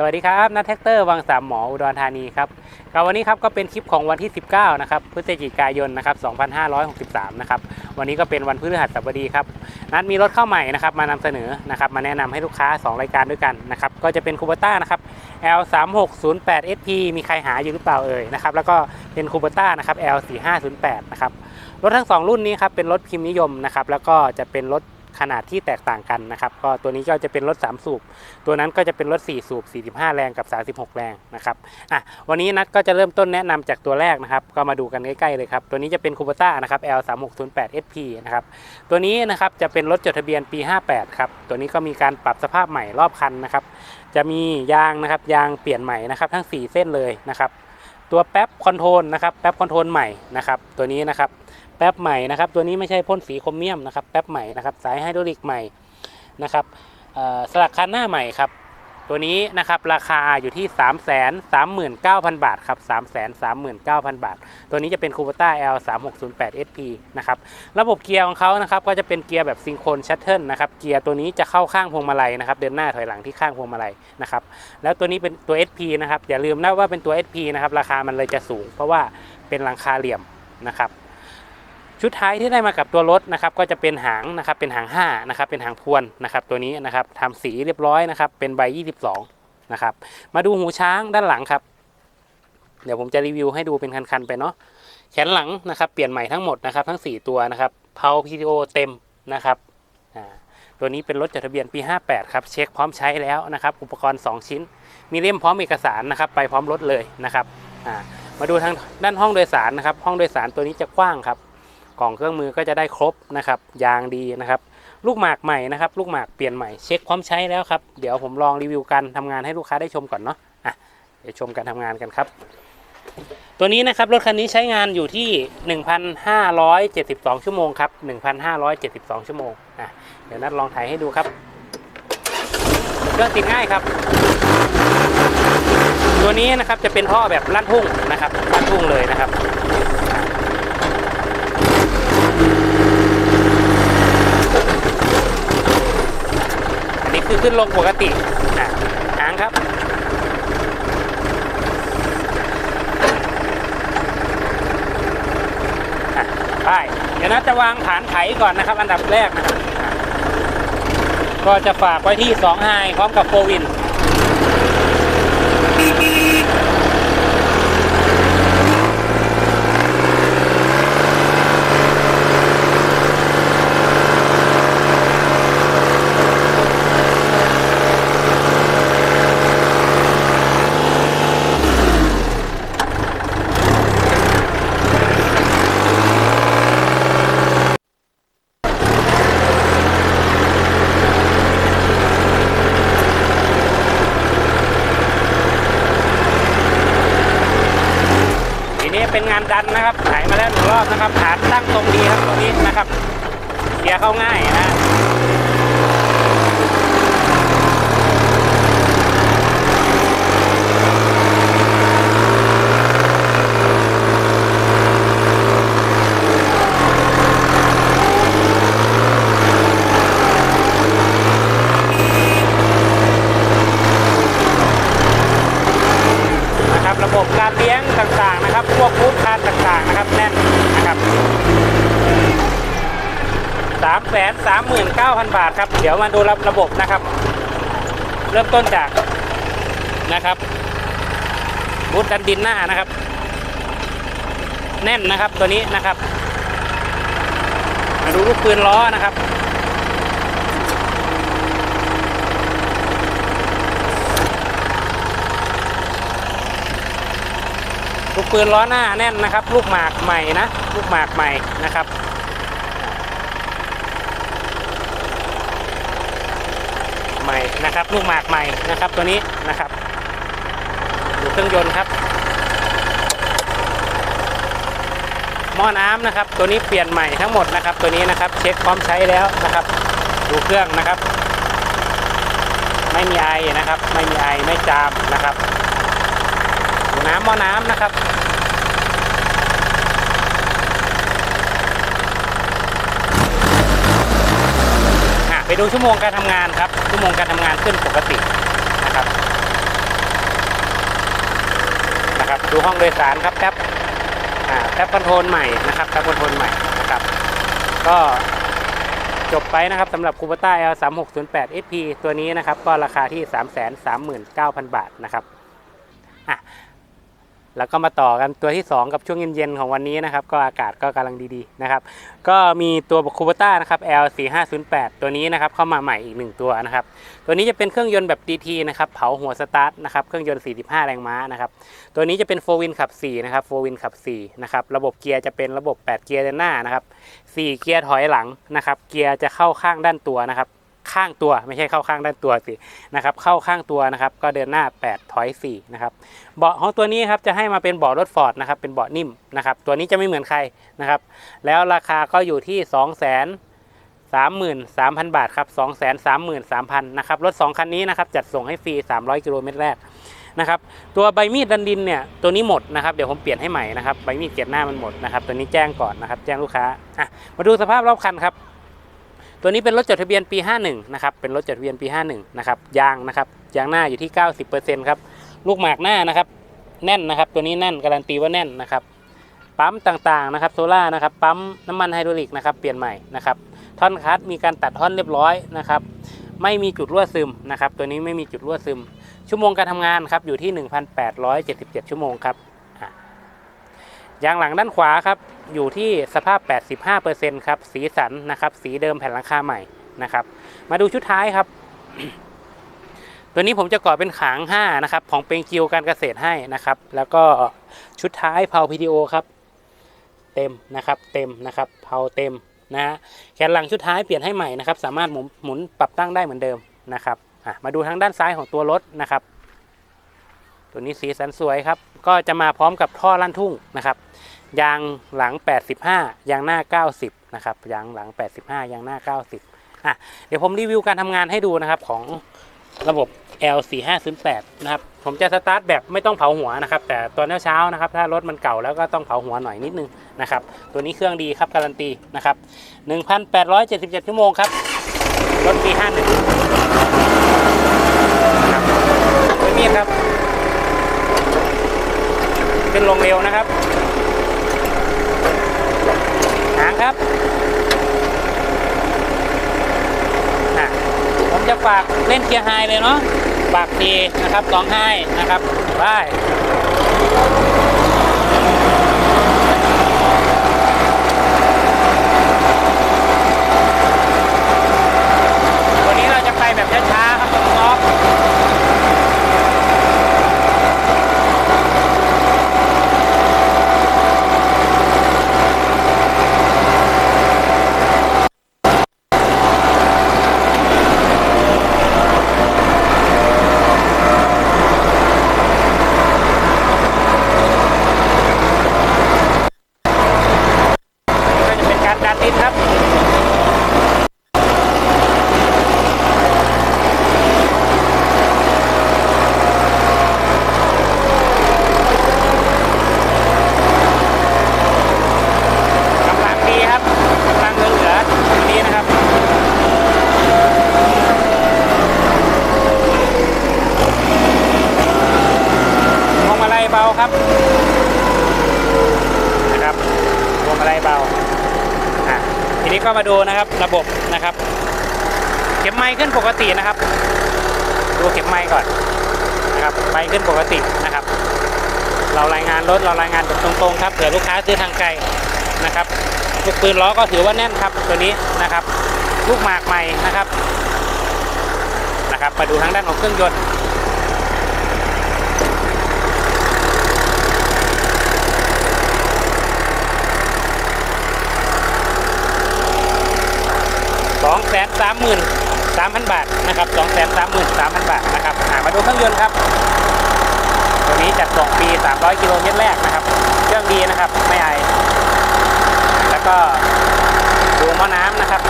สวัสดีครับนัทแท็กเตอร์วังสามหมออุดรธานีครับก็วันนี้ครับก็เป็นคลิปของวันที่ 19 นะครับพฤศจิกายนนะครับ 2563 นะครับ วันนี้ก็เป็นวันพฤหัสบดีครับ นัดมีรถเข้าใหม่นะครับมานำเสนอนะครับมาแนะนำให้ลูกค้า 2 รายการด้วยกันนะครับ ก็จะเป็นคูเบต้านะครับ L 3 6 0 8 SP มีใครหาอยู่หรือเปล่าเอ่ยนะครับ แล้วก็เป็นคูเบต้านะครับ L 4 5 0 8 นะครับ รถทั้ง 2 รุ่นนี้ครับเป็นรถพิมพ์นิยมนะครับ แล้วก็จะเป็นรถ ขนาดที่แตกต่างกันนะครับ ก็ตัวนี้ก็จะเป็นรถ 3 สูบ ตัวนั้นก็จะเป็นรถ 4 สูบ 45 แรงกับ 36 แรงนะครับอะวันนี้นัดก็จะเริ่มต้นแนะนำจากตัวแรกนะครับ ก็มาดูกันใกล้ๆเลยครับ ตัวนี้จะเป็นคูเปต้านะครับ L 3 6 0 8 SP นะครับ ตัวนี้นะครับจะเป็นรถจดทะเบียนปี 58 ครับ ตัวนี้ก็มีการปรับสภาพใหม่รอบคันนะครับ จะมียางนะครับยางเปลี่ยนใหม่นะครับทั้ง 4 เส้นเลยนะครับ ตัวแป๊บคอนโทรลนะครับแป๊บคอนโทรลใหม่นะครับตัวนี้นะครับ แป๊บใหม่นะครับตัวนี้ไม่ใช่พ่นสีโครเมียมนะครับแป๊บใหม่นะครับสายไฮดรอลิกใหม่นะครับสลักคันหน้าใหม่ครับตัวนี้นะครับราคาอยู่ที่ 3 3 9 0 0 0 บาทครับ3 3 9 0 0 0 บาท ตัวนี้จะเป็น Kubota L 3 6 0 8 SP นะครับระบบเกียร์ของเขานะครับก็จะเป็นเกียร์แบบซิงโครนชัตเทิลนะครับเกียร์ตัวนี้จะเข้าข้างพวงมาลัยนะครับเดินหน้าถอยหลังที่ข้างพวงมาลัยนะครับแล้วตัวนี้เป็นตัว SP นะครับอย่าลืมนะว่าเป็นตัว SP นะครับราคามันเลยจะสูง เพราะว่าเป็นหลังคาเหลี่ยมนะครับ ชุดท้ายที่ได้มากับตัวรถนะครับก็จะเป็นหางนะครับเป็นหาง5นะครับเป็นหางพวนนะครับตัวนี้นะครับทำสีเรียบร้อยนะครับเป็นใบ 22นะครับมาดูหูช้างด้านหลังครับ เดี๋ยวผมจะรีวิวให้ดูเป็นคันๆไปเนาะแขนหลังนะครับเปลี่ยนใหม่ทั้งหมดนะครับทั้ง 4 ตัวนะครับเพา PTO เต็มนะครับอ่าตัวนี้เป็นรถจดทะเบียนปี 58 ครับ เช็คพร้อมใช้แล้วนะครับ อุปกรณ์ 2 ชิ้น มีเล่มพร้อมเอกสารนะครับ ไปพร้อมรถเลยนะครับอ่ามาดูทางด้านห้องโดยสารนะครับ ห้องโดยสารตัวนี้จะกว้างครับ กล่องเครื่องมือก็จะได้ครบนะครับ ยางดีนะครับ ลูกหมากใหม่นะครับ ลูกหมากเปลี่ยนใหม่เช็คความใช้แล้วครับ เดี๋ยวผมลองรีวิวการทำงานให้ลูกค้าได้ชมก่อนเนาะอะเดี๋ยวชมการทำงานกันครับ ตัวนี้นะครับรถคันนี้ใช้งานอยู่ที่ 1,572 ชั่วโมงครับ 1,572 ชั่วโมงอะเดี๋ยวนัดลองถ่ายให้ดูครับเครื่องติดง่ายครับ ตัวนี้นะครับจะเป็นท่อแบบลั่นทุ่งนะครับลั่นทุ่งเลยนะครับ อันนี้คือ ขึ้นลงปกติอะหางครับอะไป เดี๋ยวนะจะวางฐานไถก่อนนะครับ อันดับแรกนะครับ ก็จะฝากไว้ที่2ไฮพร้อมกับโฟวิน ทีนี้เป็นงานดันนะครับไถมาแล้วหนึ่งรอบนะครับฐานตั้งตรงดีครับตรงนี้นะครับเกียร์เข้าง่ายนะครับระบบการเลี้ยงต่างๆนะครับ พวก นะครับแน่นนะครับสามแสนสามหมื่นเก้าพันบาทครับ เดี๋ยวมาดูระระบบนะครับ เริ่มต้นจากนะครับบูทดันดินหน้านะครับ แน่นนะครับตัวนี้นะครับ มาดูลูกปืนล้อนะครับ ลูกปืนล้อหน้าแน่นนะครับ ลูกหมากใหม่นะ ลูกหมากใหม่นะครับใหม่นะครับ ลูกหมากใหม่นะครับตัวนี้นะครับดูเครื่องยนต์ครับหม้อน้ำนะครับ ตัวนี้เปลี่ยนใหม่ทั้งหมดนะครับ ตัวนี้นะครับ เช็คพร้อมใช้แล้วนะครับ ดูเครื่องนะครับ ไม่มีไอนะครับ ไม่มีไอไม่จามนะครับดูน้ำหม้อน้ำนะครับ ไปดูชั่วโมงการทำงานครับ ชั่วโมงการทำงานขึ้นปกตินะครับนะครับดูห้องโดยสารครับแท็บแท็บคอนโทรลใหม่นะครับแท็บคอนโทรลใหม่นะครับ ก็จบไปนะครับสำหรับคูเปอร์ต้า L 3 6 0 8 SP ตัวนี้นะครับ ก็ราคาที่ 339,000 บาทนะครับอะ แล้วก็มาต่อกันตัวที่ 2 กับช่วงเย็นๆของวันนี้นะครับ ก็อากาศก็กำลังดีๆนะครับ ก็มีตัว c u b a t a นะครับ L 4 5 0 8 ตัวนี้นะครับเข้ามาใหม่อีก 1 ตัวนะครับ ตัวนี้จะเป็นเครื่องยนต์แบบ DT นะครับเผาหัวสตาร์ทนะครับเครื่องยนต์ 45 แรงม้านะครับ ตัวนี้จะเป็น4 Win ขับ 4 นะครับ4 Win ขับ 4 นะครับ ระบบเกียร์จะเป็นระบบ 8 เกียร์เดินหน้านะครับ 4 เกียร์ถอยหลังนะครับ เกียร์จะเข้าข้างด้านตัวนะครับ ข้างตัวไม่ใช่เข้าข้างด้านตัวสินะครับเข้าข้างตัวนะครับก็เดินหน้า 8 ถอย 4 นะครับเบาะของตัวนี้ครับจะให้มาเป็นเบาะรถฟอร์ดนะครับเป็นเบาะนิ่มนะครับตัวนี้จะไม่เหมือนใครนะครับแล้วราคาก็อยู่ที่ 2 0 0 0 0 33,000 บาทครับ233,000นะครับรถ 2 คันนี้นะครับจัดส่งให้ฟรี 300 กิโลเมตรแรกนะครับตัวใบมีดดันดินเนี่ยตัวนี้หมดนะครับเดี๋ยวผมเปลี่ยนให้ใหม่นะครับใบมีดเก็บหน้ามันหมดนะครับตัวนี้แจ้งก่อนนะครับแจ้งลูกค้าอะมาดูสภาพรอบคันครับ ตัวนี้เป็นรถจดทะเบียนปี 51 นะครับ เป็นรถจดทะเบียนปี 51 นะครับ ยางนะครับ ยางหน้าอยู่ที่ 90%ครับ ลูกหมากหน้านะครับ แน่นนะครับ ตัวนี้แน่นการันตีว่าแน่นนะครับ ปั๊มต่างๆนะครับ โซล่านะครับ ปั๊มน้ำมันไฮดรอลิกนะครับ เปลี่ยนใหม่นะครับ ท่อนคัสมีการตัดท่อนเรียบร้อยนะครับ ไม่มีจุดรั่วซึมนะครับ ตัวนี้ไม่มีจุดรั่วซึม ชั่วโมงการทำงานครับ อยู่ที่ 1,877 ชั่วโมงครับ ยางหลังด้านขวาครับอยู่ที่สภาพ 85%ครับสีสันนะครับสีเดิมแผ่นหลังคาใหม่นะครับ มาดูชุดท้ายครับ ตัวนี้ผมจะก่อเป็นขาง 5 นะครับ ของเปงจิวการเกษตรให้นะครับ แล้วก็ชุดท้ายเผาพีดีโอครับ เต็มนะครับเต็มนะครับเผาเต็มนะฮะแขนหลังชุดท้ายเปลี่ยนให้ใหม่นะครับ สามารถหมุนหมุนปรับตั้งได้เหมือนเดิมนะครับมาดูทางด้านซ้ายของตัวรถนะครับ ตัวนี้สีสันสวยครับ ก็จะมาพร้อมกับท่อลั่นทุ่งนะครับ ยางหลัง 85 ยางหน้า 90 นะครับ ยางหลัง 85 ยางหน้า 90 อะ เดี๋ยวผมรีวิวการทำงานให้ดูนะครับของระบบ L4508 นะครับ ผมจะสตาร์ทแบบไม่ต้องเผาหัวนะครับ แต่ตอนเช้าๆนะครับ ถ้ารถมันเก่าแล้วก็ต้องเผาหัวหน่อยนิดนึงนะครับ ตัวนี้เครื่องดีครับการันตีนะครับ 1,877 ชั่วโมงครับ รถปี51ครับไม่มีครับ ขึ้นลงเร็วนะครับ หางครับอะผมจะฝากเล่นเกียร์ไฮเลยเนาะฝากดีนะครับสองไฮนะครับไปวันนี้เราจะไปแบบช้าๆครับน้องๆ ก็จะเป็นการดันดินครับ กำลังดีครับกำลังเหลือๆดีนะครับ พวงมาลัยเบา ครับนะครับพวงมาลัยเบาอะทีนี้ก็มาดูนะครับระบบนะครับ เข็มไม้ขึ้นปกตินะครับ ดูเข็มไม้ก่อนนะครับไม้ขึ้นปกตินะครับ เรารายงานรถเรารายงานแบบตรงๆครับเผื่อลูกค้าซื้อทางไกลนะครับลูกปืนล้อก็ถือว่าแน่นครับตัวนี้นะครับ ลูกหมากใหม่นะครับนะครับ มาดูทางด้านของเครื่องยนต์ สองแสนสามหมื่นสามพันบาทนะครับสองแสนสามหมื่นสามพันบาทนะครับามาดูเครื่องยนต์ครับ ตัวนี้จัดส่งปี 300 กิโลเมตรแรกนะครับ เครื่องดีนะครับ ไม่ไอ แล้วก็ดูหม้อน้ำนะครับ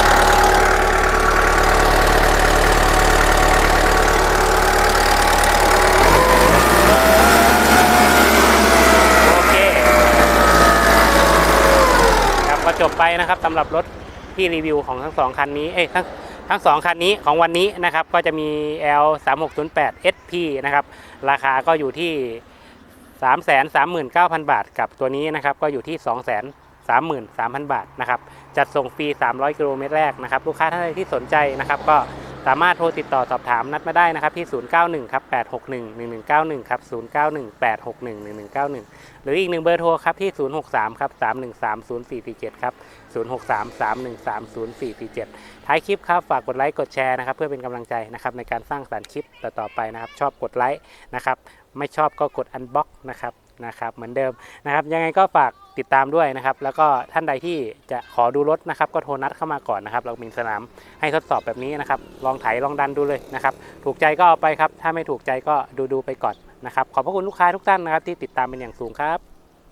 โอเคครับก็จบไปนะครับสำหรับรถ ที่รีวิวของทั้งสองคันนี้เอ้ยทั้งทั้งสองคันนี้ของวันนี้นะครับก็จะมี L 3 6 0 8 SP นะครับราคาก็อยู่ที่ 3 3 9 0 0 0 บาท กับตัวนี้นะครับก็อยู่ที่ 2 3 3 3 0 0 0 บาทนะครับจัดส่งฟรี 300 กิโลเมตรแรกนะครับลูกค้าท่านใดที่สนใจนะครับก็ สามารถโทรติดต่อสอบถามนัดมาได้นะครับที่ 091ครับ861 1191ครับ091 861 1191 หรืออีกหนึ่งเบอร์โทรครับที่ 063ครับ313 0447ครับ063 313 0447 ท้ายคลิปครับฝากกดไลค์กดแชร์นะครับเพื่อเป็นกำลังใจนะครับในการสร้างสรรค์คลิปต่อๆไปนะครับชอบกดไลค์นะครับไม่ชอบก็กดอันบ็อกนะครับ นะครับเหมือนเดิมนะครับ ยังไงก็ฝากติดตามด้วยนะครับ แล้วก็ท่านใดที่จะขอดูรถนะครับ ก็โทรนัดเข้ามาก่อนนะครับ เรามีสนามให้ทดสอบแบบนี้นะครับ ลองไถลองดันดูเลยนะครับ ถูกใจก็เอาไปครับ ถ้าไม่ถูกใจก็ดูดูไปก่อนนะครับ ขอบพระคุณลูกค้าทุกท่านนะครับ ที่ติดตามเป็นอย่างสูงครับ